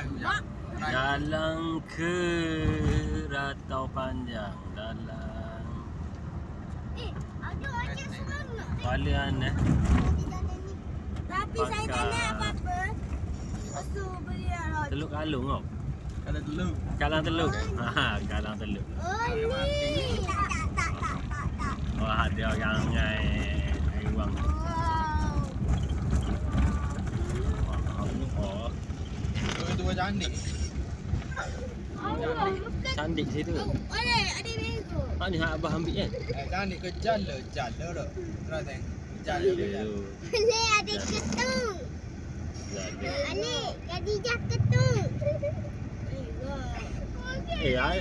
Mak. Dalang ke Ratau Panjang Dalang Eh, ada aja semangat. Palian eh Tapi saya tak nak apa-apa. Lepas tu beli lah. Teluk Kalung kau Kalau dulu. Kalang Teluk Ha, Kalang Teluk Oh, ni. Tak, tak, tak, tak, tak, tak. Wah, ada orang eh, air wang Wow. Oh, Dua dua cantik. Cantik situ Ada, ada bego. Ha ni hak abah ambil kan Eh, cantik ke jala jala dah. Terus tengok. Jala dia. jala. Ni ada ketung. Ani, Khadijah ketung. Eh, ai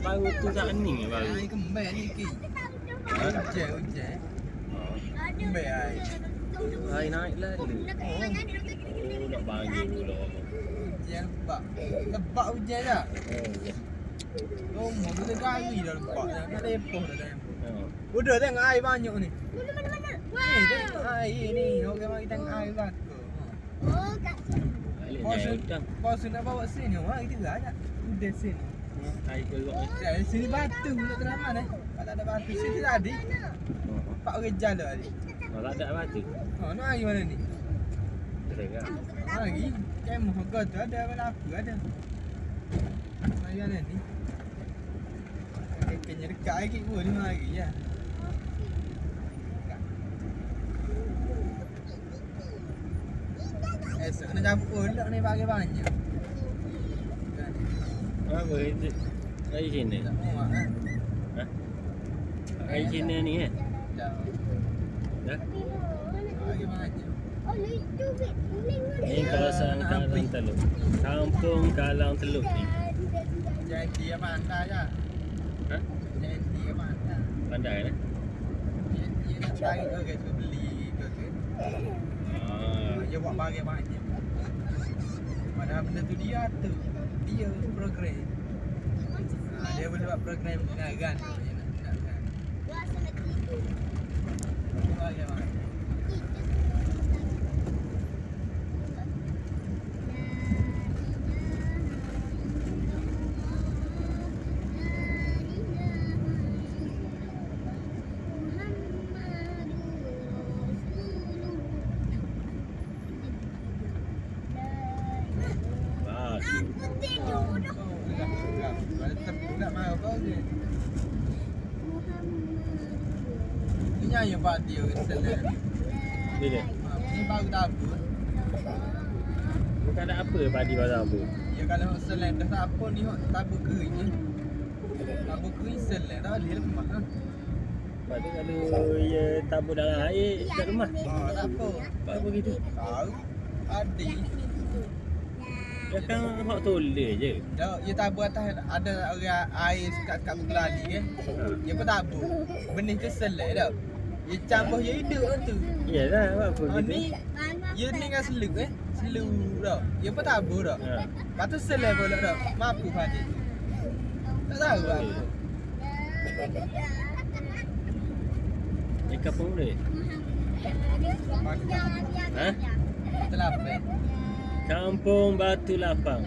baru tu tak ni baru. Ai kembali ni ki. Ha? Hujan hujan. Kembali ai. Ai naik lah. Oh, nak bagi pula. Hujan lebak. Lebak hujan dah. Oh, mau kita kali dah lebak. Nak lepoh dah dah. oh. Udah tengok air banyak ni. Mana, mana, mana? Ni tengok air ni. Orang mari tengok air belaka. Oh, kat sini. Hutang. bos nak bawa sini. Wah, kita gerak tak? Udah sini. Air kerok ni. Ya, sini batu nak kena mana? Kalau ada batu sini tadi. Oh, Pak orang jalan tadi. oh. tak ada batu. Oh, nak air mana ni? Terang. Lagi. Kemah kau tu ada apa apa ada. Air mana ni? Kekenya dekat lagi pun ni lagi ya. Esok kena campur pula ni bagi banyak. Apa itu? Air sini. Kan? Ha? Air sini ni eh. Jauh. Dah. Bagi banyak. Oh, itu bit. Kuning mana? Ni kawasan Kalang Teluk. Kampung Kalang Teluk ni. Jadi apa anda ya? Ha? Jadi apa anda? Pandai eh? Jadi nak cari ke ke tu beli ke ke? Ah. Dia buat bagi banyak. Padahal benda tu dia tu. Dia program. Ha, dia boleh buat program nak kan. Dia nak nak kan. Rasa nak tidur. Dia bagi banyak. Bagus. Aku tidur dah. Kau enggak enggak. Kalau tepi tak mau kau je. Ni nyanyi pak dia selan. Bila? Ha, ni baru tabur. Bukan ada apa padi pasal apa. Ya kalau selan dah tak apa ni tabur kering je. Tabur kering selan dah boleh lemah. Ha. Sebab tu kalau ia tabur dalam air kat rumah. Ha, tak apa. Sebab apa gitu? Tahu. Adi. Dia kan hak toleh je. Dah, ya tabur atas ada orang air sekat-sekat berkelali kan. Ha. Ya pun tabur. Benih ke selan dah. Ya campur ya hidup kan tu. Iyalah, apa Ha, gitu. ni Ya ni dengan seluk eh. Seluk dah. Ya pun tabur dah. Ha. Lepas tu selai pula dah. Mampu padi. Tak tahu lah. Ni kapung dia. Ha? Terlapan. Kampung Batu Lapang.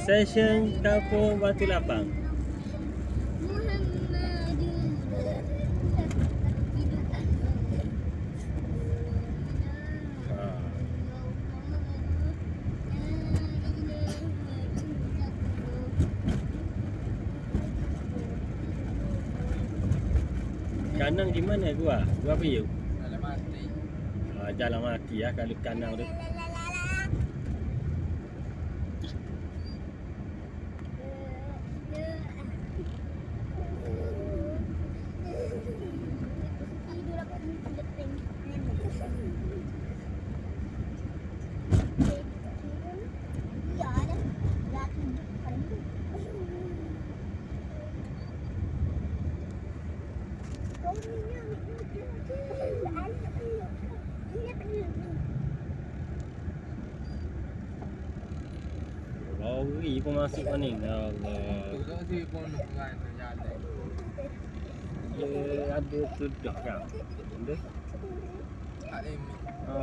Session Kampung Batu Lapang. Kanang di mana gua? Gua apa you? Ha, jalan mati lah kalau kanang tu. Bauri pun masuk mana ni? Ya Allah. Tu tu si pun kan jalan. Dia ada tu dah kan. Benda. Tak limit. Ha.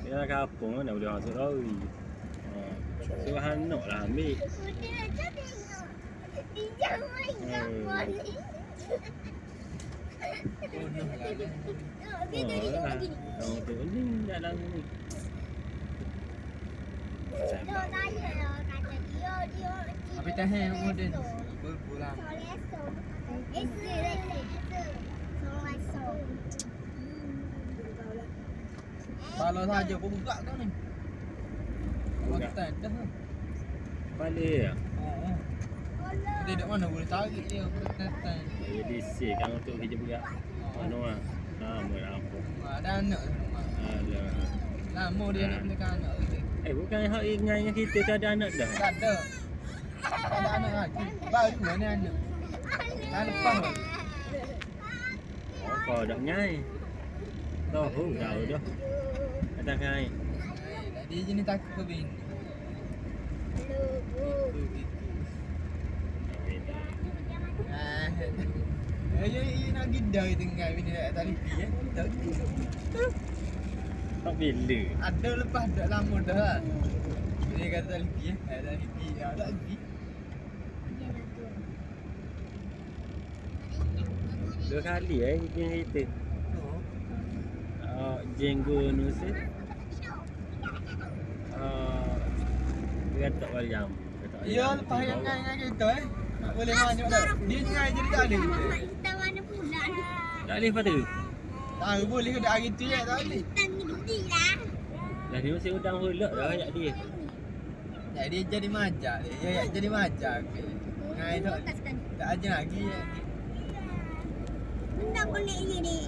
Dia nak kapung mana boleh masuk lori. Ha. Suruh Hanok lah ambil. Dia Dia Dia. Dia dia dia. Tapi tahan moden. Berpulang. Ese ese. Soleso. Kalau saja pun buka kau ni. Buka. Waktan dah. Balik ya. Dia dekat mana boleh tarik dia waktan. Jadi si kan untuk kerja buka. Mana ah? Lama dah apa. Ada anak. Alah. Lama dia nak belikan anak kita. Eh bukan hak ingatnya kita tak ada anak dah. Tak ada. Tak ada anak lagi. Baru mana anak. Tak lepas. Oh, kau dah ngai. Tahu tahu dah. Ada ngai. Dia jenis takut ke bini. Itu, itu. Ah. Eh, ya, ya, nak gidar kita dengan bini dah tak lipi eh. Tak Tak bila. Ada lepas dah lama dah lah. Dia kata tak lipi eh. Eh, tak lipi. Ya, tak lipi. Dua kali eh bikin kita. Oh. Jenggo nusa. Uh, dia tak bayam. Ya, lepas yang ngai ngai kita eh. Tak boleh banyak dah. Dia ngai jadi tak ada. Kita mana pula ni? Tak boleh tu. Tak boleh ke dah hari tu ya, tak boleh. Kita ni gede lah. Dah dia mesti udang hulak dah ayat dia. Dia jadi majak dia. Ya, ya, jadi majak. Ngai tu tak aja lagi. ya. Benda konek ni.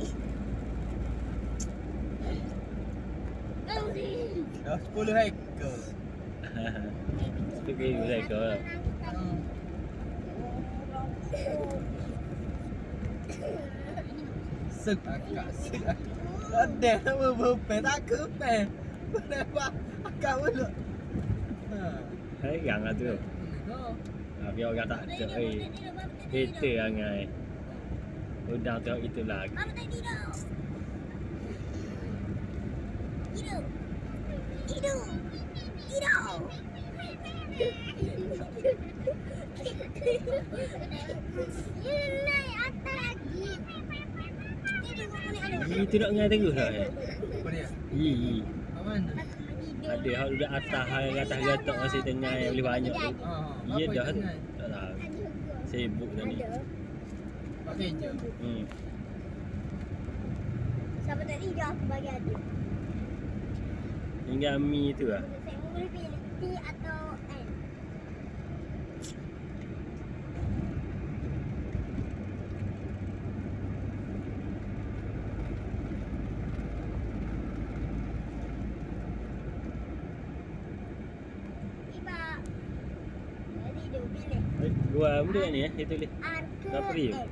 Dah 10 ekor. Pergi mereka. Hmm. Sekakak, sekakak. Ada nama berpe, tak ke pe. Kenapa akak mulut? Ha. Hai yang lah tu. Oh. Ha, biar orang tak ada eh. Kita angai. Udang tu itulah. Apa tadi tu? Hidup. Hidup. Hidup. You naik atas lagi. Hidup apa ni ada? Ini tu nak ngai terus lah eh. Apa dia? Yi. Mana? Ada hak duduk atas hal atas gatok masih tengah yang boleh banyak tu. Ah, Ya dah. Tak tahu. Sibuk tadi. Pakai je. Hmm. Siapa tadi dia aku bagi ada. Hingga mi tu lah. Saya boleh pilih T atau N. Tiba. Jadi dia pilih Eh, Gua benda ni eh, dia tulis. Apa ya?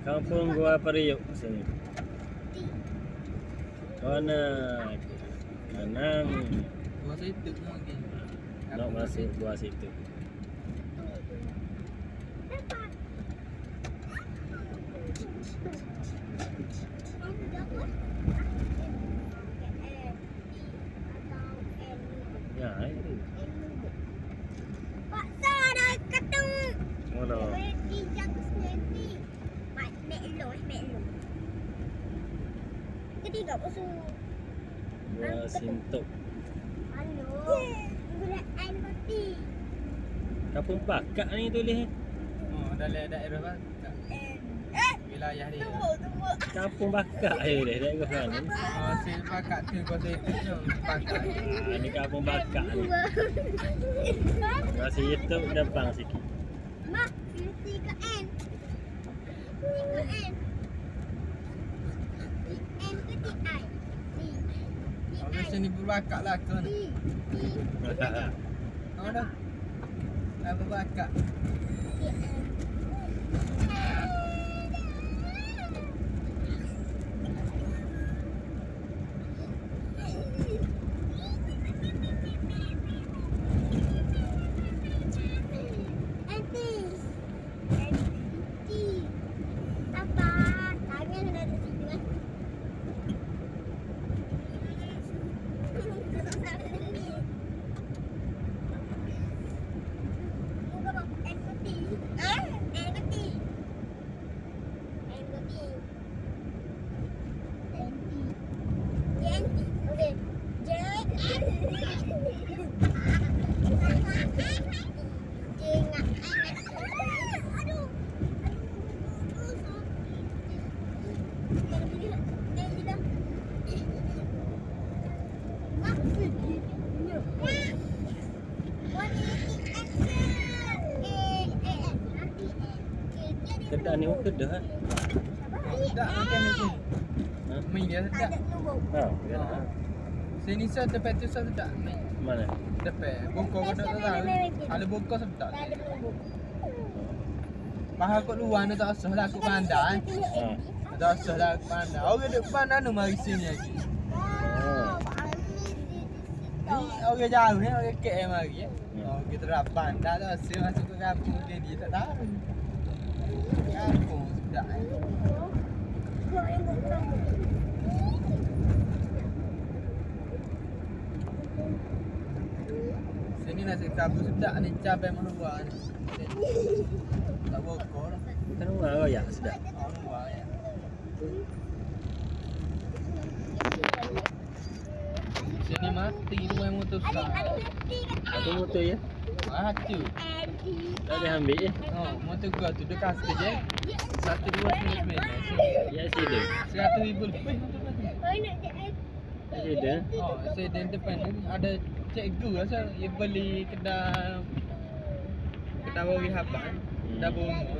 Kampung Gua Periuk sini. Mana? Kanang. Masa itu lagi. Nak masuk gua situ. Dapat. N berapa? N, T atau N. Ya, eh. Pak Sar dah ketemu. Mana? Berhenti jaga sendiri. Mak mek lo, mek lo. Ketiga musuh. Gua sintuk. Halo. Gula air mati. Kampung Pakak ni tulis. eh. Oh, dalam daerah. Eh, Wilayah dia. tunggu, tunggu. Kampung Bakak je dia. Dia ke mana? Oh, si Bakak tu kau saya tu. Bakak. Ha, ni kampung Bakak ni. Masih YouTube depan sikit. Mak, pilih tiga N. Tiga N. N I. ni berbakak lah kau ni. Oh dah. Dah berbakak. Kedah ni oh kedah eh. Tak makan sini. Ha? Main dia Tak sedap. ada nombor. Ha, kedah. Sini saya tempat tu saya sedap main. Mana? Depan. Bongkor kau tak tahu. Ada bongkor sedap. Tak ada. Mahal kot luar ni tak usah lah kot pandai. Ha. Tak usah lah kot pandai. Orang duk pandai nu mari sini lagi. Oh. Ni orang jauh ni orang mari eh. Hmm. Oh kita dah pandai tak usah masuk ke kampung ke dia tak tahu. Sini nasi kabu sedap ni cabai mana buah ni. Tak bokor. Kan rumah royak sedap. Oh buah ya. Sini mati tu yang motor sah. Satu motor ya. Mati. Tak ada ambil je. Oh, motor gua tu dia kasih je. Satu dua sembilan sembilan. Ya sida. Seratus ribu lebih motor tu. Ya sida. Oh, saya dan depan ni ada cikgu rasa dia beli kedai kedai bawah haban. Kedai bunga.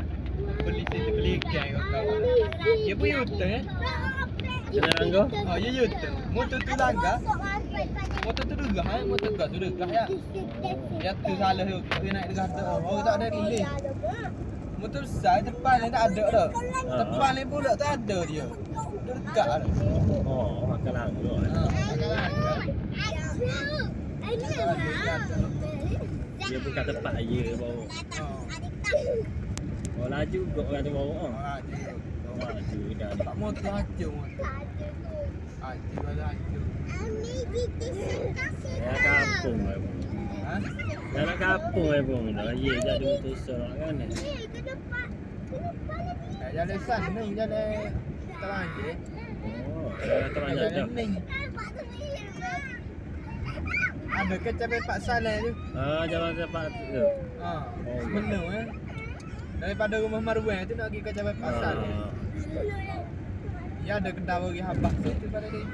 Beli situ beli kat kawan. Dia pun yuta eh. Kena ranggo? Oh, ya yuta. Motor tu langgar. Motor tu degah eh. Motor gua tu degah ya. Ya tu salah tu. Dia naik degah tu. Oh, tak ada lilin. Motor besar depan ni tak ada dah. Depan ni pula tak ada dia. Dia dekat dah. Oh, makan ranggo. Ha, agak langgar. Dia bukan tempat je bawa. Oh laju kok orang tu bawa. Oh, Oh, ada. laju dah ni. Tak motor hancur motor. Hancur ada hancur. Ya kampung lah pun. Ha? Dalam kampung lah pun. Dah ya jadi motor sorak kan. eh. Eh, Jalan sana ni, jalan Teranjir. Oh, dah teranjak dah. Jalan ni. Ada ke cabai Pak Saleh tu? Ah, jalan cepat tu. Ha, Oh, sebenar eh. Daripada rumah Marwan tu nak pergi ke cabai Pak Saleh. Ya ada kedai bagi habah tu pada dia.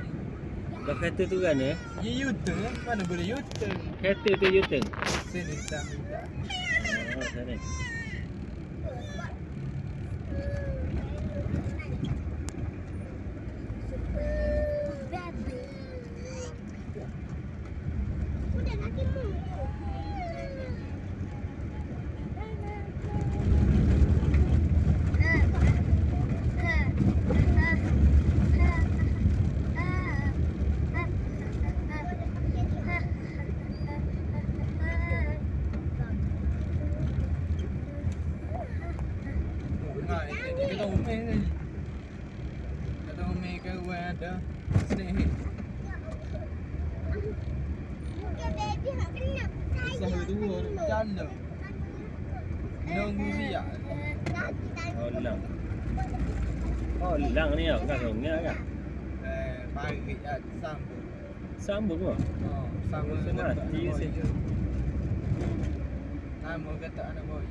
dah kereta tu kan eh? Ya U-turn. Mana boleh U-turn? Kereta tu U-turn. Sini tak. Oh, sana. Nah, ini kita umeh ni. Kita umeh ke Wan ada. Sini. Sahur dua jalan. Nunggu dia. Oh, lang. Oh, lang ni tau. Kan sungai kan? Eh, pagi ya sambung. Sambung ke? Oh, sambung Mesti mati ke sini? Nama kata anak boy.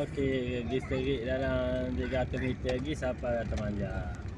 Okey, pergi serik dalam 300 meter lagi sampai Temanjang.